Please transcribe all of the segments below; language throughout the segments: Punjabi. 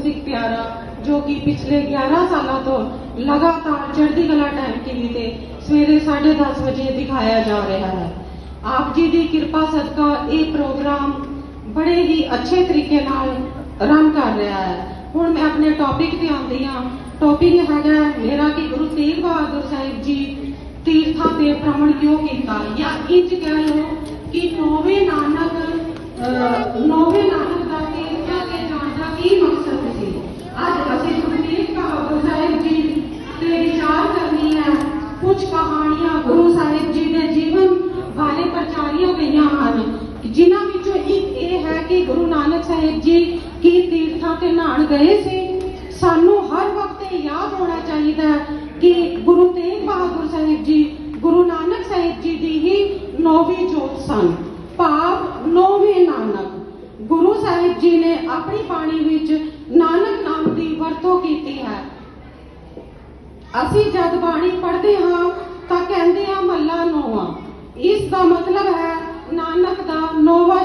ਗੁਰਸਿੱਖ ਪਿਆਰਾ ਜੋ ਕਿ ਪਿਛਲੇ 11 ਸਾਲਾਂ ਤੋਂ ਲਗਾਤਾਰ ਚੜ੍ਹਦੀ ਕਲਾ ਟਾਈਮ ਟੀਵੀ ਤੇ ਸਵੇਰੇ 10:30 ਵਜੇ ਦਿਖਾਇਆ ਜਾ ਰਿਹਾ ਹੈ ਆਪ ਜੀ ਦੀ ਕਿਰਪਾ ਸਦਕਾ ਇਹ ਪ੍ਰੋਗਰਾਮ ਬੜੇ ਹੀ ਅੱਛੇ ਤਰੀਕੇ ਨਾਲ ਰਨ ਕਰ ਰਿਹਾ ਹੈ ਹੁਣ ਮੈਂ ਆਪਣੇ ਟੌਪਿਕ ਤੇ ਆਉਂਦੀ ਹਾਂ ਟੌਪਿਕ ਹੈਗਾ ਮੇਰਾ ਕਿ ਗੁਰੂ ਤੇਗ ਬਹਾਦਰ ਸਾਹਿਬ ਜੀ ਤੀਰਥਾਂ ਤੇ ਭ੍ਰਮਣ ਕਿਉਂ ਕੀਤਾ ਜਾਂ ਇੰਜ ਕਹਿ ਲਓ ਕਿ ਨੌਵੇਂ ਨਾਨਕ ਅਹ, ਨੌਵੇਂ ਨਾਨਕ ਦਾ ਤੀਰਥਾਂ ਤੇ ਜਾਣ ਦਾ ਕੀ ਮਕਸਦ ਸੀ ਅੱਜ ਅਸੀਂ ਗੁਰੂ ਤੇਗ ਬਹਾਦਰ ਸਾਹਿਬ ਜੀ ਤੇ ਵਿਚਾਰ ਕਰਨੀ ਹੈ ਕੁਝ ਕਹਾਣੀਆਂ ਗੁਰੂ ਸਾਹਿਬ ਜੀ ਦੇ ਜੀਵਨ ਬਾਰੇ ਪ੍ਰਚਾਰੀਆਂ ਗਈਆਂ ਹਨ ਜਿਨ੍ਹਾਂ ਵਿੱਚੋਂ ਇੱਕ ਇਹ ਹੈ ਕਿ ਗੁਰੂ ਨਾਨਕ ਸਾਹਿਬ ਜੀ ਕੀ ਤੀਰਥਾਂ ਤੇ ਨਹਾਣ ਗਏ ਸੀ, ਸਾਨੂੰ ਹਰ ਵਕਤ ਇਹ ਯਾਦ ਹੋਣਾ ਚਾਹੀਦਾ ਕਿ ਗੁਰੂ ਤੇਗ ਬਹਾਦਰ ਸਾਹਿਬ ਜੀ, ਗੁਰੂ ਨਾਨਕ ਸਾਹਿਬ ਜੀ ਦੀ ਹੀ ਨੌਵੀਂ ਜੋਤ ਸਨ, ਭਾਵ ਨੌਵੇਂ ਨਾਨਕ। ਗੁਰੂ ਸਾਹਿਬ ਜੀ ਨੇ ਆਪਣੀ ਬਾਣੀ ਵਿੱਚ ਨਾਨਕ ਨਾਮ ਦੀ ਵਰਤੋਂ ਕੀਤੀ ਹੈ। ਅਸੀਂ ਜਦ ਬਾਣੀ ਪੜ੍ਹਦੇ ਹਾਂ ਤਾਂ ਕਹਿੰਦੇ ਹਾਂ ਮੱਲਾ ਨੋਵਾ। ਇਸ ਦਾ ਮਤਲਬ ਹੈ ਨਾਨਕ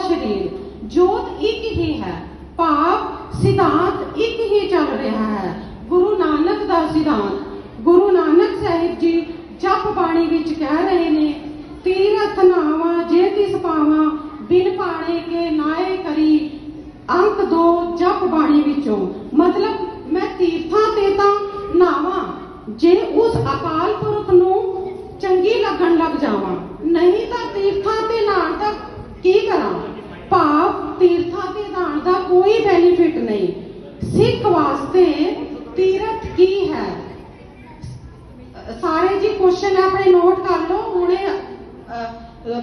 ਸ਼ਰੀਰ, ਜੋਤ ਇੱਕ ਹੀ ਹੈ ਭਾਵ ਸਿਧਾਂਤ ਇੱਕ ਹੀ ਚੱਲ ਰਿਹਾ ਹੈ। ਗੁਰੂ ਨਾਨਕ ਦਾ ਸਿਧਾਂਤ, ਗੁਰੂ ਨਾਨਕ ਸਾਹਿਬ ਜੀ ਜਪ ਬਾਣੀ ਵਿੱਚ ਕਹਿ ਰਹੇ ਨੇ, ਤੀਰਥ ਨਾਵਾ, ਜੇ ਤਿਸ ਪਾਵਾਂ, ਬਿਨ ਪਾਣੇ ਕੇ ਨਾਏ ਕਰੀ। ਅੰਕ 2 ਜਪ ਬਾਣੀ ਵਿੱਚੋਂ। ਮਤਲਬ ਮੈਂ ਤੀਰਥਾਂ ਤੇ ਤਾਂ ਨਾਵਾਂ, ਜੇ ਉਸ ਅਕਾਲ ਪੁਰਖ ਨੂੰ ਚੰਗੀ ਲੱਗਣ ਲੱਗ ਜਾਵਾਂ। ਨਹੀਂ ਤਾਂ ਤੀਰਥਾਂ ਤੇ ਨਹਾਣ ਦਾ ਕੀ ਕਰਾਂ? ਭਾਵ ਤੀਰਥਾਂ ਤੇ ਨਹਾਣ ਦਾ ਕੋਈ ਬੈਨੀਫਿਟ ਨਹੀਂ। ਸਿੱਖ ਵਾਸਤੇ ਤੀਰਥ ਕੀ ਹੈ? ਸਾਰੇ ਜੀ ਕੁਐਸਚਨ ਆਪਣੇ ਨੋਟ ਕਰ ਲਓ, ਹੁਣੇ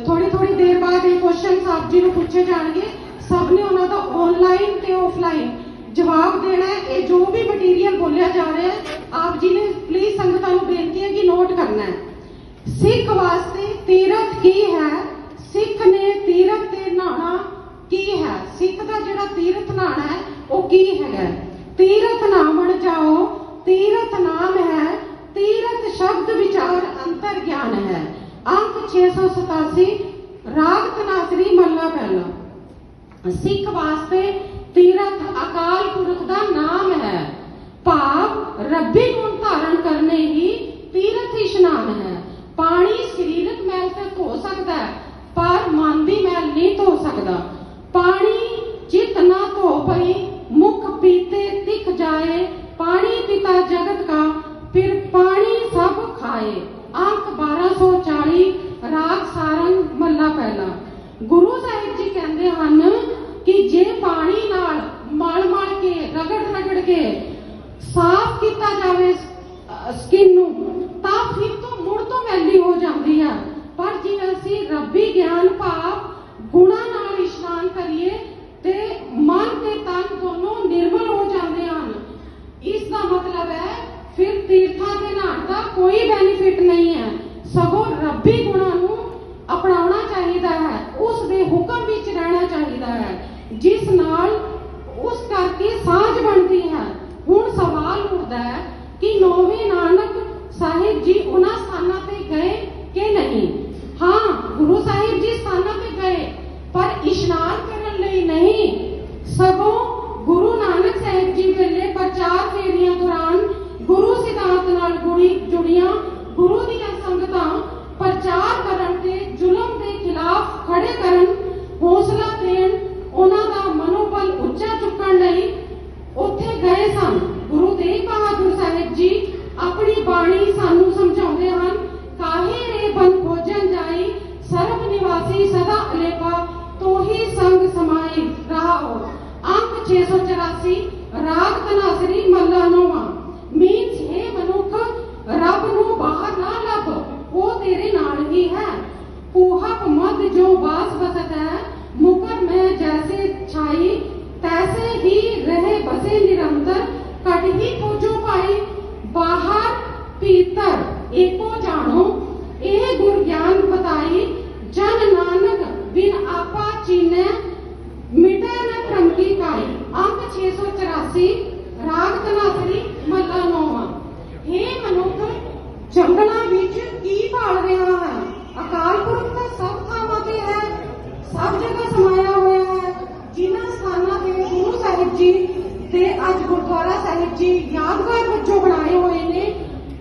ਥੋੜੀ ਥੋੜੀ ਦੇਰ ਬਾਅਦ ਇਹ ਕੁਐਸਚਨ ਸਾਹਿਬ ਜੀ ਨੂੰ ਪੁੱਛੇ ਜਾਣਗੇ। ਸਭ ਨੇ ਉਹਨਾਂ ਦਾ ਆਨਲਾਈਨ ਤੇ ਆਫਲਾਈਨ ਜਵਾਬ ਦੇਣਾ ਹੈ। ਇਹ ਜੋ ਵੀ ਮਟੀਰੀਅਲ ਬੋਲਿਆ ਜਾ ਰਿਹਾ ਹੈ, ਆਪ ਜੀ ਨੇ ਪਲੀਜ਼ ਸੰਗਤਾਂ ਨੂੰ ਬੇਨਤੀ ਹੈ ਕਿ ਨੋਟ ਕਰਨਾ ਹੈ। ਸਿੱਖ ਵਾਸਤੇ ਤੀਰਥ ਕੀ ਹੈ ਸਿੱਖ ਨੇ ਤੀਰਥ ਤੇ ਨਹਾਣਾ ਕੀ ਹੈ ਸਿੱਖ ਦਾ ਜਿਹੜਾ ਤੀਰਥ ਨਹਾਣਾ ਹੈ ਉਹ ਕੀ ਹੈਗਾ ਤੀਰਥ ਨਾਮਣ ਜਾਓ ਤੀਰਥ ਨਾਮ ਹੈ ਤੀਰਥ ਸ਼ਬਦ ਵਿਚਾਰ ਅੰਤਰ ਗਿਆਨ ਹੈ ਅੰਕ 687 ਰਾਗ ਤਨਾਸਰੀ ਮੱਲਾ ਪਹਿਲਾ। ਸਿੱਖ ਵਾਸਤੇ ਤੀਰਥ ਅਕਾਲ ਪੁਰਖ ਦਾ ਨਾਮ ਹੈ। ਭਾਵ ਰੱਬੀ ਗੁਣ ਧਾਰਨ ਕਰਨੇ ਹੀ ਤੀਰਥ ਇਸ਼ਨਾਨ ਹੈ। ਪਾਣੀ ਸਰੀਰਕ ਮੈਲ ਤੇ ਧੋ ਸਕਦਾ ਹੈ, ਪਰ ਮਨ ਦੀ ਮੈਲ ਨਹੀਂ ਧੋ ਸਕਦਾ ਪਾਣੀ ਚਿਤ ਨਾ ਧੋ ਪਈ ਮੁਖ ਪੀਤੇ ਤਿਖ ਜਾਏ ਪਾਣੀ ਪਿਤਾ ਜਗਤ का ਫਿਰ ਪਾਣੀ ਸਭ ਖਾਏ ਅੰਕ 1240 ਰਾਗ ਸਾਰੰਗ ਮੱਲਾ ਪਹਿਲਾ ਗੁਰੂ ਸਾਹਿਬ ਹਨ ਕਿ ਜੇ ਪਾਣੀ ਨਾਲ ਮਲ ਮਲ ਕੇ, ਰਗੜ ਰਗੜ ਕੇ ਸਾਫ਼ ਕੀਤਾ ਜਾਵੇ ਸਕਿਨ ਨੂੰ, ਤਾਂ ਫਿਰ ਤੋਂ ਮੁੜ ਤੋਂ ਮੈਲੀ ਹੋ ਜਾਂਦੀ ਹੈ ਪਰ ਜੇ ਅਸੀਂ ਰੱਬੀ ਗਿਆਨ ਭਾਵ ਗੁਣਾ ਨਾਲ ਇਸ਼ਨਾਨ ਕਰੀਏ ਤੇ ਮਨ ਤੇ ਤਨ ਦੋਨੋਂ ਨਿਰਮਲ ਹੋ ਜਾਂਦੇ ਹਨ। ਇਸ ਦਾ ਮਤਲਬ ਹੈ, ਫਿਰ ਤੀਰਥਾਂ ਦੇ ਨਾਲ ਦਾ ਕੋਈ ਬੈਨੀਫਿਟ ਨਹੀਂ ਹੈ। ਸਗੋਂ ਰੱਬੀ ਗੁਣਾਂ ਨੂੰ ਅਪਣਾਉਣਾ ਚਾਹੀਦਾ ਹੈ ਉਸ ਦੇ ਹੁਕਮ ਵਿੱਚ ਰਹਿਣਾ ਚਾਹੀਦਾ ਹੈ ਜਿਸ ਨਾਲ ਉਸ ਕਰਕੇ ਸਾਂਝ ਬਣਦੀ ਹੈ। ਹੁਣ ਸਵਾਲ ਉੱਠਦਾ ਹੈ ਕਿ ਨੌਵੇਂ ਨਾਨਕ ਸਾਹਿਬ ਜੀ ਉਹਨਾਂ ਸਥਾਨਾਂ ਤੇ ਗਏ ਕਿ ਨਹੀਂ? ਹਾਂ, ਗੁਰੂ ਸਾਹਿਬ ਜੀ ਸਥਾਨਾਂ ਤੇ ਗਏ, ਪਰ ਇਸ਼ਨਾਨ ਕਰਨ ਲਈ ਨਹੀਂ। ਸਗੋਂ ਗੁਰੂ ਨਾਨਕ ਸਾਹਿਬ ਜੀ ਵੇਲੇ ਪ੍ਰਚਾਰ ਫੇਰੀਆਂ ਦੌਰਾਨ ਗੁਰੂ ਸਿਧਾਂਤ ਨਾਲ ਗੁੜੀ ਜੁੜੀਆਂ ਗੁਰੂ ਦੀਆਂ ਸੰਗਤਾਂ ਪ੍ਰਚਾਰ ਕਰਨ ਤੇ ਜ਼ੁਲਮ ਦੇ ਖਿਲਾਫ ਖੜੇ ਕਰਨ ਹੌਸਲਾ ਦੇਣ ਉਹਨਾਂ ਦਾ ਮਨੋਬਲ ਉੱਚਾ ਚੁੱਕਣ ਲਈ ਉੱਥੇ ਗਏ ਸਨ ਗੁਰੂ ਤੇਗ ਬਹਾਦਰ ਸਾਹਿਬ ਜੀ ਆਪਣੀ ਬਾਣੀ ਸਾਨੂੰ ਸਮਝਾਉਂਦੇ ਹਨ ਕਾਹੇ ਰੇ ਬਨ ਭੋਜਨ ਜਾਈ ਸਰਬ ਨਿਵਾਸੀ ਸਦਾ ਅਲੇਪਾ ਤੋਹੀ ਸੰਗ ਸਮਾਈ ਰਹਾਓ ਅੰਕ 684 ਰਾਗ ਤਨਾਸਰੀ ਮੱਲਾ ਨੋਵਾ ਮੀਨਸ ਹੈ ਮਨੁੱਖ, ਰੱਬ ਨੂੰ ਬਾਹਰ ਨਾ ਲੱਭ, ਉਹ ਤੇਰੇ ਨਾਲ ਹੀ ਹੈ। ਕੂਹਕ ਮਦ ਜੋ ਬਾਸ ਬਸਤ ਹੈ, ਮੁਕਰ ਮੈਂ ਜੈਸੇ ਛਾਈ, ਤੈਸੇ ਹੀ ਰਹੇ ਬਸੇ ਨਿਰੰਤਰ ਕਟਹੀ ਪੂਜੋ ਪਾਈ ਬਾਹਰ ਪੀਤਰ ਏਕੋ ਜਾਣੋ। ਇਹ ਗੁਰ ਗਿਆਨ ਬਤਾਈ 684 ਰਾਗ ਤਲਾਸਰੀ ਮੱਲਾ ਨੋਵਾ। ਹੇ ਮਨੁੱਖ, ਜੰਗਲਾਂ ਵਿੱਚ ਕੀ ਭਾਲ ਰਿਹਾ ਹੈ? ਅਕਾਲ ਪੁਰਖ ਦਾ ਸਭ ਥਾਵਾਂ ਤੇ ਹੈ, ਸਭ ਜਗ੍ਹਾ ਸਮਾਇਆ ਹੋਇਆ ਹੈ। ਜਿਨ੍ਹਾਂ ਸਥਾਨਾਂ ਤੇ ਗੁਰੂ ਸਾਹਿਬ ਜੀ ਤੇ ਅੱਜ ਗੁਰਦੁਆਰਾ ਸਾਹਿਬ ਜੀ ਯਾਦਗਾਰ ਵਜੋਂ ਬਣਾਏ ਹੋਏ ਨੇ,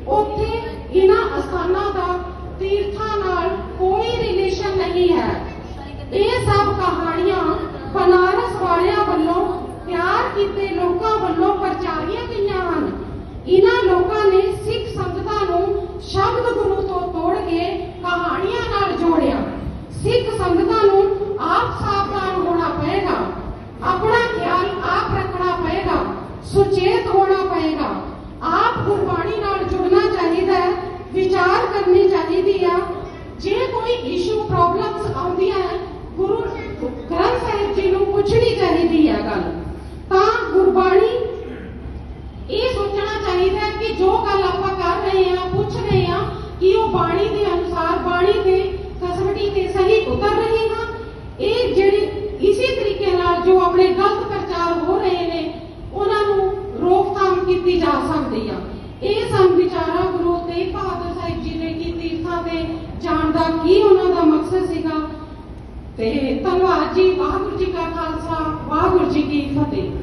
ਉੱਥੇ ਇਹਨਾਂ ਅਸਥਾਨਾਂ ਦਾ ਤੀਰਥਾਂ ਨਾਲ ਕੋਈ ਰਿਲੇਸ਼ਨ ਨਹੀਂ ਹੈ। ਇਹ ਸਭ ਕਹਾਣੀ ਕੀਤੇ ਲੋਕਾਂ ਵੱਲੋਂ ਪ੍ਰਚਾਰੀਆਂ ਗਈਆਂ ਹਨ। ਇਹਨਾਂ ਲੋਕਾਂ ਨੇ ਸਿੱਖ ਸੰਗਤਾਂ ਨੂੰ ਸ਼ਬਦ ਗੁਰੂ ਤੋਂ ਤੋੜ ਕੇ ਕਹਾਣੀਆਂ ਨਾਲ ਜੋੜਿਆ। ਸਿੱਖ ਸੰਗਤਾਂ ਨੂੰ ਆਪ ਸਾਵਧਾਨ ਹੋਣਾ ਪਏਗਾ। ਆਪਣਾ ਖਿਆਲ ਆਪ ਰੱਖਣਾ ਪਏਗਾ। ਸੁਚੇਤ ਹੋਣਾ ਪਏਗਾ। ਆਪ ਗੁਰਬਾਣੀ ਨਾਲ ਜੁੜਨਾ ਚਾਹੀਦਾ ਹੈ। ਵਿਚਾਰ ਕਰਨੀ ਚਾਹੀਦੀ ਆ। ਜੇ ਕੋਈ ਇਸ਼ੂ ਪ੍ਰੋਬਲਮਸ ਆਉਂਦੀਆਂ ਗੁਰੂ ਗ੍ਰੰਥ ਸਾਹਿਬ ਜੀ ਨੂੰ ਪੁੱਛਣੀ ਚਾਹੀਦੀ ਆ ਗੱਲ। ਗੁਰਬਾਣੀ ਇਹ ਸੋਚਣਾ ਚਾਹੀਦਾ ਕਿ ਜੋ ਗੱਲ ਆਪਾਂ ਕਰ ਰਹੇ ਹਾਂ, ਪੁੱਛ ਰਹੇ ਹਾਂ, ਕਿ ਉਹ ਬਾਣੀ ਦੇ ਅਨੁਸਾਰ, ਬਾਣੀ ਦੇ ਕਸਵਟੀ ਤੇ ਸਹੀ ਉਤਰ ਰਹੇ ਹਾਂ। ਇਹ ਜਿਹੜੀ ਇਸੇ ਤਰੀਕੇ ਨਾਲ ਜੋ ਆਪਣੇ ਗਲਤ ਪ੍ਰਚਾਰ ਹੋ ਰਹੇ ਨੇ, ਉਹਨਾਂ ਨੂੰ ਰੋਕਥਾਮ ਕੀਤੀ ਜਾ ਸਕਦੀ ਆ। ਇਹ ਸਭ ਵਿਚਾਰਾ ਗੁਰੂ ਤੇਗ ਬਹਾਦਰ ਸਾਹਿਬ ਜੀ ਨੇ ਕੀ ਤੀਰਥਾਂ ਤੇ ਜਾਣ ਦਾ ਕੀ ਉਹਨਾਂ ਦਾ ਮਕਸਦ ਸੀਗਾ? ਤੇ ਧੰਨਵਾਦ ਜੀ, ਵਾਹਿਗੁਰੂ ਜੀ ਕਾ ਖਾਲਸਾ, ਵਾਹਿਗੁਰੂ ਜੀ ਕੀ ਫਤਿਹ।